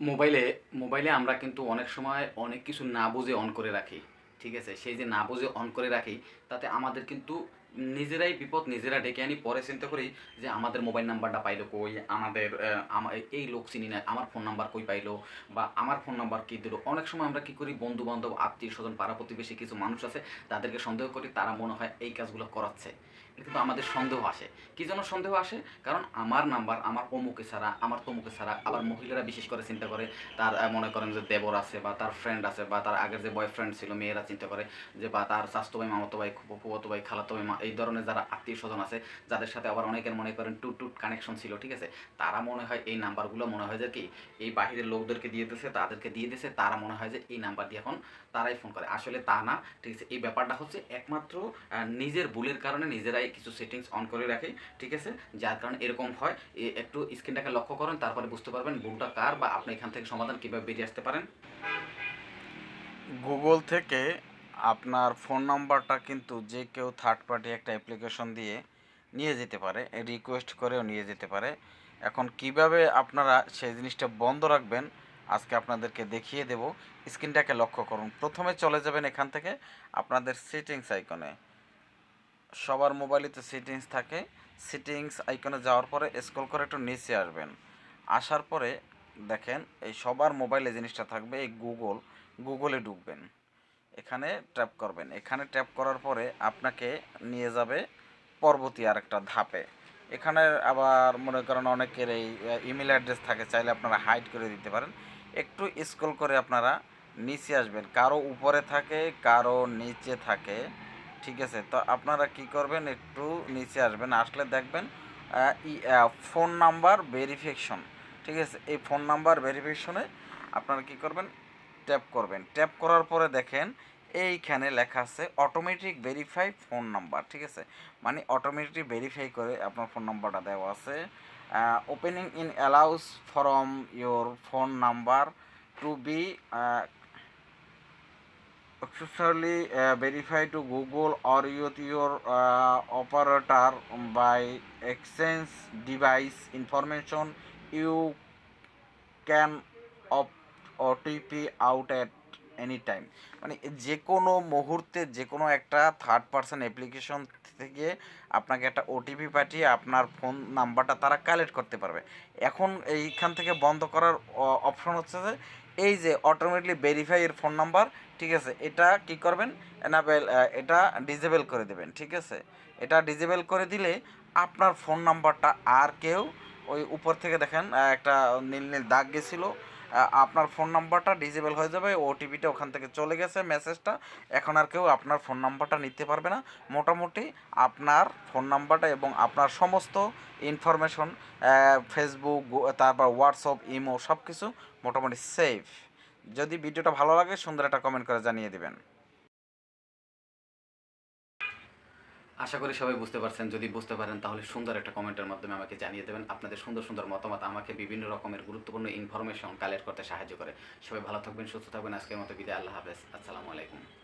মোবাইলে মোবাইলে আমরা কিন্তু অনেক সময় অনেক কিছু না বুঝে অন করে রাখি, ঠিক আছে? সেই যে না বুঝে অন করে রাখি, তাতে আমাদের কিন্তু নিজেরাই বিপদ নিজেরা ডেকে আনি, পরে চিন্তা করি যে আমাদের মোবাইল নাম্বারটা পাইলো কই, আমাদের এই লোক চিনি না, আমার ফোন নাম্বার কই পাইলো, বা আমার ফোন নাম্বার কী দিল। অনেক সময় আমরা কী করি বন্ধু বান্ধব আত্মীয় স্বজন, পাড়া প্রতিবেশী কিছু মানুষ আছে, তাদেরকে সন্দেহ করি, তারা মনে হয় এই কাজগুলো করাচ্ছে। কিন্তু আমাদের সন্দেহ আসে। কি জন্য সন্দেহ আসে? কারণ আমার নাম্বার আমার অমুকে ছাড়া, আমার তমুকে ছাড়া আবার মহিলারা বিশেষ করে চিন্তা করে, তার মনে করেন যে দেবর আছে, বা তার ফ্রেন্ড আছে, বা তার আগের যে বয়ফ্রেন্ড ছিল, মেয়েরা চিন্তা করে যে, বা তার স্বাস্থ্য ভাই মামাতো ভাই, ফুফতো ভাই, খালাতো ভাই, মা এই ধরনের যারা আত্মীয় স্বজন আছে, যাদের সাথে আবার অনেকের মনে করেন টুট টুট কানেকশন ছিল, ঠিক আছে? তারা মনে হয় এই নাম্বারগুলো মনে হয় যে কি, এই বাহিরের লোকদেরকে দিয়ে দিয়েছে তাদেরকে দিয়ে দিয়েছে তারা মনে হয় যে এই নাম্বার দিয়ে এখন তারাই ফোন করে। আসলে তা না, ঠিক আছে? এই ব্যাপারটা হচ্ছে একমাত্র নিজের ভুলের কারণে নিজেরাই কিছু সেটিংস অন করে রাখে, ঠিক আছে? যার কারণে এরকম হয় একটু স্ক্রিনটাকে লক্ষ্য করেন, তারপরে বুঝতে পারবেন ভুলটা কার বা আপনি এখান থেকে সমাধান কীভাবে বেরিয়ে আসতে পারেন। গুগল থেকে আপনার ফোন নাম্বারটা কিন্তু যে কেউ থার্ড পার্টি একটা অ্যাপ্লিকেশন দিয়ে নিয়ে যেতে পারে রিকোয়েস্ট করেও নিয়ে যেতে পারে। এখন কীভাবে আপনারা সেই জিনিসটা বন্ধ রাখবেন, আজকে আপনাদেরকে দেখিয়ে দেব। স্ক্রিনটাকে লক্ষ্য করুন। প্রথমে চলে যাবেন এখান থেকে আপনাদের সেটিংস আইকনে সবার মোবাইলে তো সেটিংস থাকে। সেটিংস আইকনে যাওয়ার পরে স্ক্রল করে একটু নিচে আসবেন। আসার পরে দেখেন, এই সবার মোবাইলে জিনিসটা থাকবে এই গুগল গুগলে ঢুকবেন। এখানে ট্যাপ করবেন। এখানে ট্যাপ করার পরে আপনাকে নিয়ে যাবে পরবর্তী আরেকটা ধাপে। এখানে আবার মনে করেন অনেকের এই ইমেল অ্যাড্রেস থাকে, চাইলে আপনারা হাইড করে দিতে পারেন। একটু স্ক্রল করে আপনারা নিচে আসবেন। কারও উপরে থাকে, কারও নিচে থাকে, ঠিক আছে? তো আপনারা কি করবেন? একটু নিচে আসবেন, আসলে দেখবেন ফোন নাম্বার ভেরিফিকেশন ঠিক আছে? এই ফোন নাম্বার ভেরিফিকেশনে আপনারা কি করবেন? ট্যাপ করবেন। ট্যাপ করার পরে দেখেন এইখানে লেখা আছে অটোমেটিক ভেরিফাই ফোন নাম্বার ঠিক আছে? মানে অটোমেটিক ভেরিফাই করে আপনার ফোন নাম্বারটা দেওয়া আছে। Opening in allows from your phone number to be successfully uh, verify to Google or with your uh, operator by exchange device information OTP out at any time. মানে যে কোনো মুহূর্তে যে কোনো একটা থার্ড পার্সন অ্যাপ্লিকেশন থেকে আপনাকে একটা ওটিপি পাঠিয়ে আপনার ফোন নাম্বারটা তারা কালেক্ট করতে পারবে। এখন এইখান থেকে বন্ধ করার অপশন হচ্ছে যে, এই যে অটোমেটিকলি ভেরিফাই এর ফোন নাম্বার ঠিক আছে, এটা কি করবেন? এনাবেল এটা ডিজেবল করে দেবেন, ঠিক আছে? এটা ডিজেবল করে দিলে আপনার ফোন নাম্বারটা আর কেউ ওই উপর থেকে দেখেন একটা নীল নীল দাগ গেছিল আপনার ফোন নাম্বারটা ডিজেবল হয়ে যাবে ওটিপিটা ওখান থেকে চলে গেছে মেসেজটা এখন আর কেউ আপনার ফোন নাম্বারটা নিতে পারবে না। মোটামুটি আপনার ফোন নাম্বারটা এবং আপনার সমস্ত ইনফরমেশন ফেসবুক তারপর হোয়াটসঅ্যাপ ইমো সব কিছু মোটামুটি সেফ যদি ভিডিওটা ভালো লাগে, সুন্দর একটা কমেন্ট করে জানিয়ে দিবেন। আশা করি সবাই বুঝতে পারছেন। যদি বুঝতে পারেন, তাহলে সুন্দর একটা কমেন্টের মাধ্যমে আমাকে জানিয়ে দেবেন। আপনাদের সুন্দর সুন্দর মতামত আমাকে বিভিন্ন রকমের গুরুত্বপূর্ণ ইনফরমেশন কালেক্ট করতে সাহায্য করে। সবাই ভালো থাকবেন, সুস্থ থাকবেন। আজকের মতো বিদায়, আল্লাহ হাফেজ। আসসালামু আলাইকুম।